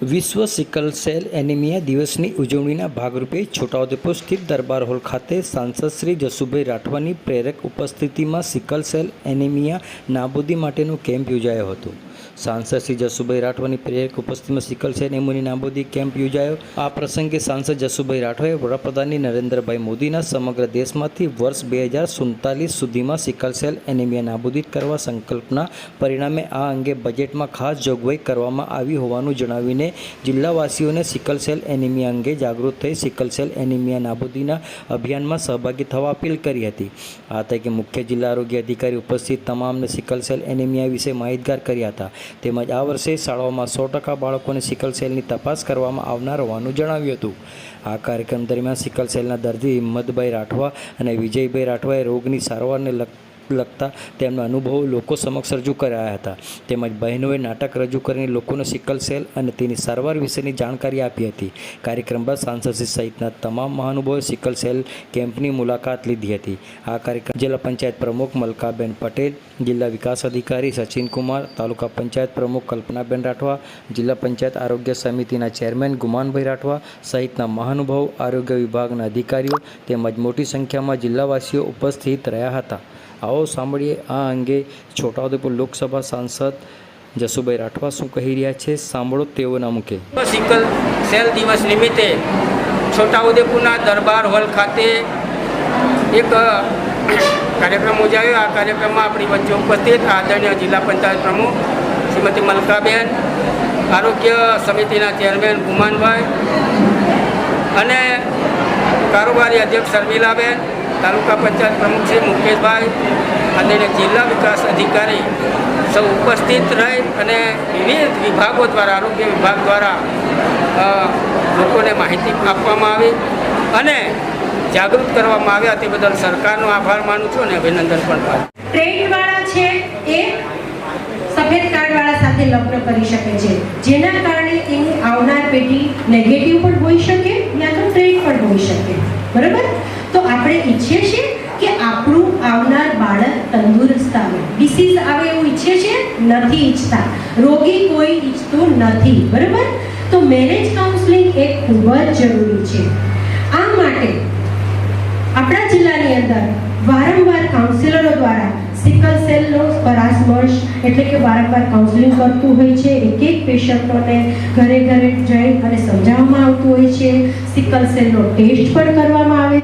વિશ્વ sickle cell anaemia દિવસની ઉજવણીના ભાગરૂપે છોટાઉદેપુર સ્થિત દરબાર હોલ ખાતે સાંસદ શ્રી જસુભાઈ રાઠવાની પ્રેરક ઉપસ્થિતિમાં સિકલ સેલ એનિમિયા નાબૂદી માટેનો કેમ્પ યોજાયો હતો. સાંસદ શ્રી જસુભાઈ રાઠવાની પ્રેરક ઉપસ્થિતિમાં સિકલ સેલ એનિમિયાની નાબૂદી કેમ્પ યોજાયો. આ પ્રસંગે સાંસદ જસુભાઈ રાઠવાએ વડાપ્રધાનની નરેન્દ્રભાઈ મોદીના સમગ્ર દેશમાંથી વર્ષ બે હજાર સુડતાલીસ સુધીમાં સિકલ સેલ એનિમિયા નાબૂદી કરવા સંકલ્પના પરિણામે આ અંગે બજેટમાં ખાસ જોગવાઈ કરવામાં આવી હોવાનું જણાવીને જિલ્લાવાસીઓને સિકલ સેલ એનિમિયા અંગે જાગૃત થઈ સિકલ સેલ એનિમિયા નાબૂદીના અભિયાનમાં સહભાગી થવા અપીલ કરી હતી. આ તકે મુખ્ય જિલ્લા આરોગ્ય અધિકારી ઉપસ્થિત તમામને સિકલ સેલ એનિમિયા વિશે માહિતગાર કર્યા હતા. તેમજ આ વર્ષે શાળાઓમાં સો ટકા બાળકોને સિકલ સેલની તપાસ કરવામાં આવનાર હોવાનું જણાવ્યું હતું. આ કાર્યક્રમ દરમિયાન સિકલ સેલના દર્દી હિંમતભાઈ રાઠવા અને વિજયભાઈ રાઠવાએ રોગની સારવારને લગ લગતા તેમના અનુભવો લોકો સમક્ષ રજૂ કરાયા હતા. તેમજ બહેનોએ નાટક રજૂ કરીને લોકોને સિકલ સેલ અને તેની સારવાર વિશેની જાણકારી આપી હતી. કાર્યક્રમ બાદ સાંસદશ્રી સહિતના તમામ મહાનુભાવોએ સિકલ સેલ કેમ્પની મુલાકાત લીધી હતી. આ કાર્યક્રમ જિલ્લા પંચાયત પ્રમુખ મલકાબેન પટેલ, જિલ્લા વિકાસ અધિકારી સચિનકુમાર, તાલુકા પંચાયત પ્રમુખ કલ્પનાબેન રાઠવા, જિલ્લા પંચાયત આરોગ્ય સમિતિના ચેરમેન ગુમાનભાઈ રાઠવા સહિતના મહાનુભાવ, આરોગ્ય વિભાગના અધિકારીઓ તેમજ મોટી સંખ્યામાં જિલ્લાવાસીઓ ઉપસ્થિત રહ્યા હતા. આવો સાંભળીએ આ અંગે છોટાઉદેપુર લોકસભા સાંસદ જસુભાઈ રાઠવા શું કહી રહ્યા છે? સાંભળો તેઓના મુખે. સિકલ સેલ દિવસ નિમિત્તે છોટાઉદેપુરના દરબાર હોલ ખાતે એક કાર્યક્રમ યોજાયો. આ કાર્યક્રમમાં આપણી વચ્ચે ઉપસ્થિત આદરણીય જિલ્લા પંચાયત પ્રમુખ શ્રીમતી મલકાબેન, આરોગ્ય સમિતિના ચેરમેન ભૂમાનભાઈ અને કારોબારી અધ્યક્ષ શર્મિલાબેન તાલુકા પંચાયત પ્રમુખ શ્રી મુકેશભાઈ અને જિલ્લા વિકાસ અધિકારી સૌ ઉપસ્થિત રહી અને વિવિધ વિભાગો દ્વારા, આરોગ્ય વિભાગ દ્વારા લોકોને માહિતી આપવામાં આવી અને જાગૃત કરવામાં આવ્યા. તે બદલ સરકારનો આભાર માનું છું અને અભિનંદન પણ પાઠવું છું. છે એ સફેદ કાર્ડ વાળા સાથે લગ્ન કરી શકે છે. જેના કારણે એની આવનાર પેઢી નેગેટિવ પણ હોઈ શકે, યા તો ટ્રેન્ડ પણ હોઈ શકે. બરાબર? આપણે ઈચ્છીએ છીએ કે આપણું આવનાર બાળક તંદુરસ્ત આવે. ડિસીઝ આવે એવું ઈચ્છીએ છીએ? નથી ઈચ્છતા. રોગી કોઈ ઈચ્છતું નથી. બરાબર? તો મેરેજ કાઉન્સેલિંગ એ ખૂબ જ જરૂરી છે. આ માટે આપણા જિલ્લાની અંદર વારંવાર કાઉન્સિલરો દ્વારા સિકલ સેલનો પરામર્શ એટલે કે વારંવાર કાઉન્સિલિંગ કરતું હોય છે. એક એક પેશન્ટોને ઘરે ઘરે જઈ અને સમજાવવામાં આવતું હોય છે. સિકલ સેલનો ટેસ્ટ પણ કરવામાં આવે